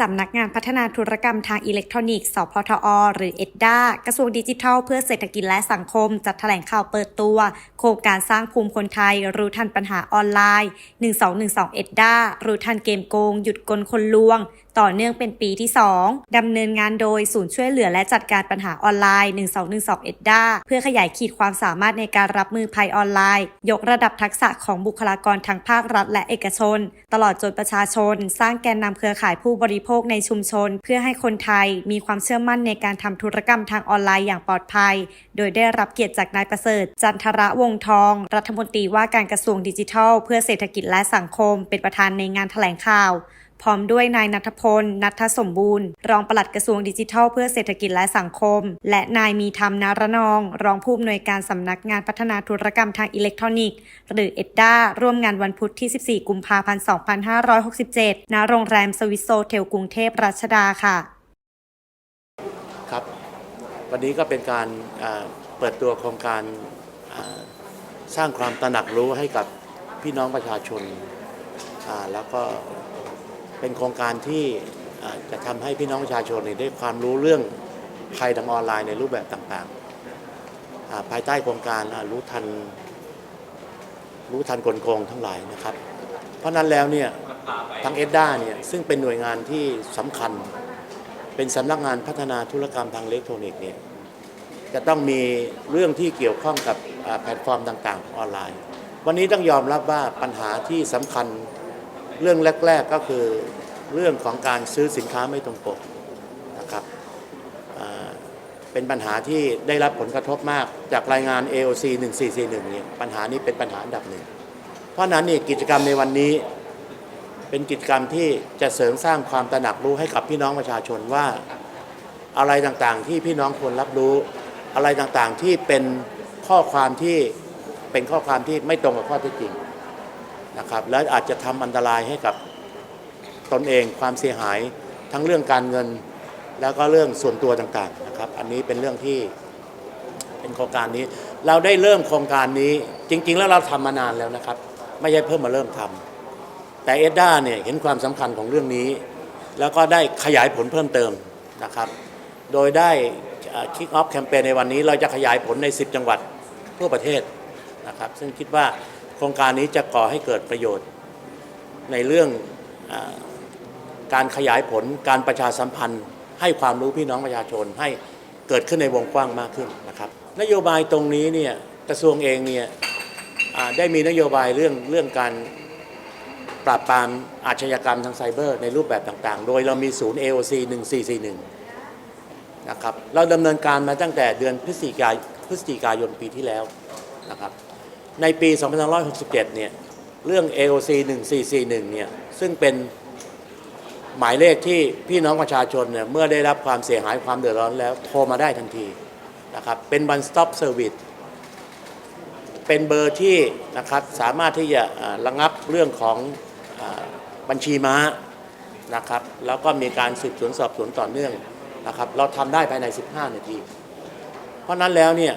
สำนักงานพัฒนาธุรกรรมทางอิเล็กทรอนิกส์สพทอ หรือเอ็ดดากระทรวงดิจิทัล เพื่อเศรษฐกิจและสังคม จัดแถลงข่าวเปิดตัว โครงการสร้างภูมิคนไทย รู้ทันปัญหาออนไลน์ 1212เอ็ดดารู้ทันเกมโกง หยุดกลคนลวงต่อเนื่องเป็นปีที่ 2ดำเนินงานโดยศูนย์ช่วยเหลือและจัดการปัญหาออนไลน์ 1212เอ็ดด้าเพื่อขยายขีดความสามารถในการรับมือภัยออนไลน์ ยกระดับทักษะของบุคลากรทางภาครัฐและเอกชน ตลอดจนประชาชน สร้างแกนนำเครือข่ายผู้บริโภคในชุมชน เพื่อให้คนไทยมีความเชื่อมั่นในการทำธุรกรรมทางออนไลน์อย่างปลอดภัย โดยได้รับเกียรติจากนายประเสริฐ จันทระวงศ์ทอง รัฐมนตรีว่าการกระทรวงดิจิทัล เพื่อเศรษฐกิจและสังคม เป็นประธานในงานแถลงข่าว พร้อมด้วยนายนัทพล นัทสมบูรณ์ รองปลัดกระทรวงดิจิทัล เพื่อเศรษฐกิจและสังคม และนายมีธรรมนารนอง รองผู้อำนวยการสำนักงานพัฒนาธุรกรรมทางอิเล็กทรอนิกส์ หรือเอ็ดด้าร่วมงานวันพุธที่ 14 กุมภาพันธ์ 2567 ณ โรงแรมสวิสโซเทลกรุงเทพรัชดาค่ะ ครับ วันนี้ก็เป็นการเปิดตัวโครงการสร้างความตระหนักรู้ให้กับพี่น้องประชาชนแล้วก็ เป็นโครงการที่จะทำให้พี่น้องประชาชนได้ความรู้เรื่องภัยทางออนไลน์ในรูปแบบต่างๆ ภายใต้โครงการรู้ทันรู้ทันกลโกงทั้งหลายนะครับ เพราะนั้นแล้วเนี่ยทางเอ็ดด้าเนี่ยซึ่งเป็นหน่วยงานที่สำคัญ เป็นสำนักงานพัฒนาธุรกรรมทางอิเล็กทรอนิกส์เนี่ยจะต้องมีเรื่องที่เกี่ยวข้องกับแพลตฟอร์มต่างๆ ออนไลน์ วันนี้ต้องยอมรับว่าปัญหาที่สำคัญ เรื่องแรก ๆก็คือเรื่องของการซื้อสินค้าไม่ตรงปกนะครับเป็นปัญหาที่ได้รับผลกระทบมากจากรายงาน AOC 1441เนี่ยปัญหานี้เป็นปัญหาอันดับหนึ่ง เพราะฉะนั้นนี่กิจกรรมในวันนี้เป็นกิจกรรมที่จะเสริมสร้างความตระหนักรู้ให้กับพี่น้องประชาชนว่าอะไรต่างๆที่พี่น้องควรรับรู้ อะไรต่างๆที่เป็นข้อความที่เป็นข้อความที่ไม่ตรงกับข้อเท็จจริง นะครับและอาจจะทำอันตรายให้กับตนเองความเสียหายทั้งเรื่องการเงิน แล้วก็เรื่องส่วนตัวต่างๆนะครับ อันนี้เป็นเรื่องที่เป็นโครงการนี้ เราได้เริ่มโครงการนี้จริง ๆ แล้วเราทำมานานแล้วนะครับ ไม่ใช่เพิ่มมาเริ่มทำแต่เอ็ดด้าเนี่ยเห็นความสำคัญของเรื่องนี้ แล้วก็ได้ขยายผลเพิ่มเติมนะครับ โดยได้คิกออฟแคมเปญในวันนี้ เราจะขยายผลใน 10 จังหวัดทั่วประเทศนะครับ ซึ่งคิดว่า โครงการนี้จะก่อให้เกิดประโยชน์ ในเรื่องอการขยายผลการประชาสัมพันธ์ ให้ความรู้พี่น้องประชาชนให้เกิดขึ้นในวงกว้างมากขึ้นนะครับ นโยบายตรงนี้เนี่ยกระทรวงเองเนี่ยได้มีนโยบายเรื่องเรื่องการปราบปรามอาชญากรรมทางไซเบอร์ในรูปแบบต่างๆ โดยเรามีศูนย์ AOC 1441 นะครับ เราดำเนินการมาตั้งแต่เดือนพฤศจิกายพฤศจิกายนปีที่แล้วนะครับ ในปี 2567 เนี่ย เรื่อง AOC 1441 เนี่ย ซึ่งเป็นหมายเลขที่พี่น้องประชาชนเนี่ย เมื่อได้รับความเสียหายความเดือดร้อนแล้ว โทรมาได้ทันทีนะครับ เป็น one stop service เป็นเบอร์ที่นะครับสามารถที่จะระงับเรื่องของอบัญชีม้านะครับ แล้วก็มีการสืบสวนสอบสวนต่อเนื่องนะครับ เราทำได้ภายใน 15 นาที เพราะนั้นแล้วเนี่ย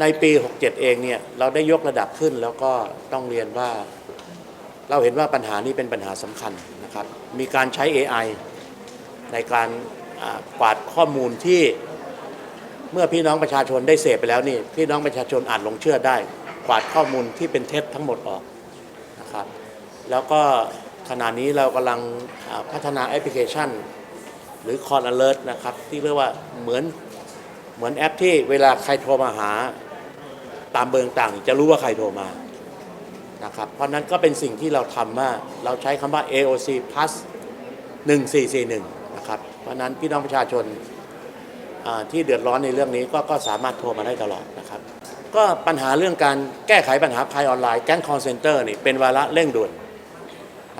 ในปี 67 เองเนี่ยเราได้ยกระดับขึ้นแล้วก็ต้องเรียนว่า เราเห็นว่าปัญหานี้เป็นปัญหาสำคัญนะครับ มีการใช้ AI ในการกวาดข้อมูลที่เมื่อพี่น้องประชาชนได้เสพไปแล้วนี่พี่น้องประชาชนอาจหลงเชื่อได้ กวาดข้อมูลที่เป็นเท็จทั้งหมดออกนะครับ แล้วก็ขณะนี้เรากำลังพัฒนาแอปพลิเคชัน หรือ Call Alert นะครับ ที่เรียกว่าเหมือน เหมือนแอปที่เวลาใครโทรมาหาตามเบอร์ต่างจะรู้ว่าใครโทรมานะครับเพราะนั้นก็เป็นสิ่งที่เราทำว่าเราใช้คำว่า AOC plus 1441 นะครับ เพราะนั้นพี่น้องประชาชนที่เดือดร้อนในเรื่องนี้ก็ก็สามารถโทรมาได้ตลอดนะครับ ก็ปัญหาเรื่องการแก้ไขปัญหาภัยออนไลน์แก๊งคอร์เซนเตอร์นี่เป็นวาระเร่งด่วน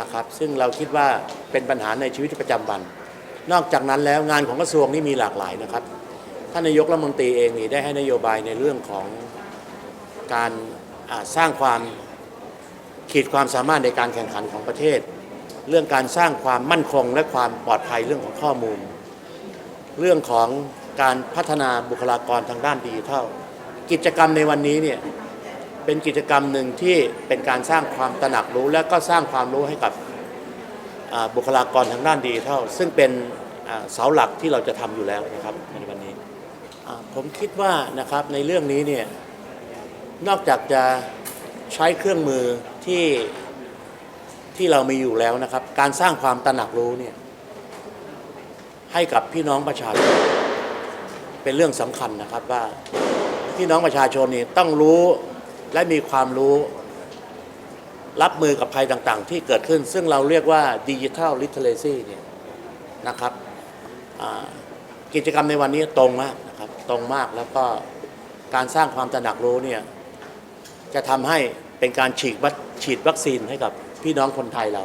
นะครับ ซึ่งเราคิดว่าเป็นปัญหาในชีวิตประจำวัน นอกจากนั้นแล้วงานของกระทรวงนี่มีหลากหลายนะครับ ท่านนายกรัฐมนตรีเองนี่ได้ให้นโยบายในเรื่องของการสร้างความขีดความสามารถในการแข่งขันของประเทศ เรื่องการสร้างความมั่นคงและความปลอดภัยเรื่องของข้อมูล เรื่องของการพัฒนาบุคลากรทางด้านดิจิทัลกิจกรรมในวันนี้เนี่ยเป็นกิจกรรมหนึ่งที่เป็นการสร้างความตระหนักรู้และก็สร้างความรู้ให้กับบุคลากรทางด้านดิจิทัลซึ่งเป็นเสาหลักที่เราจะทำอยู่แล้วนะครับในวันนี้ ผมคิดว่านะครับในเรื่องนี้เนี่ยนอกจากจะใช้เครื่องมือที่ที่เรามีอยู่แล้วนะครับ การสร้างความตระหนักรู้เนี่ยให้กับพี่น้องประชาชนเป็นเรื่องสำคัญนะครับว่าพี่น้องประชาชนนี่ต้องรู้และมีความรู้รับมือกับภัยต่างๆ ที่เกิดขึ้น ซึ่งเราเรียกว่าดิจิทัลลิเทเ c y เนี่ยนะครับกิจกรรมในวันนี้ตรงมากนะ ตรงมากแล้วก็การสร้างความตระหนักรู้เนี่ยจะทำให้เป็นการฉีดวัคฉีดวัคซีนให้กับพี่น้องคนไทยเรา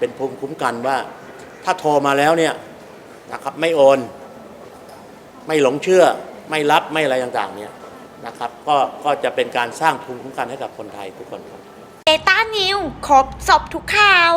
เป็นภูมิคุ้มกันว่าถ้าโทรมาแล้วเนี่ยนะครับไม่โอน ไม่หลงเชื่อ ไม่รับไม่อะไรต่างๆเนี่ยนะครับก็ก็จะเป็นการสร้างภูมิคุ้มกันให้กับคนไทยทุกคนครับเดต้านิวครบสอบทุกข่าว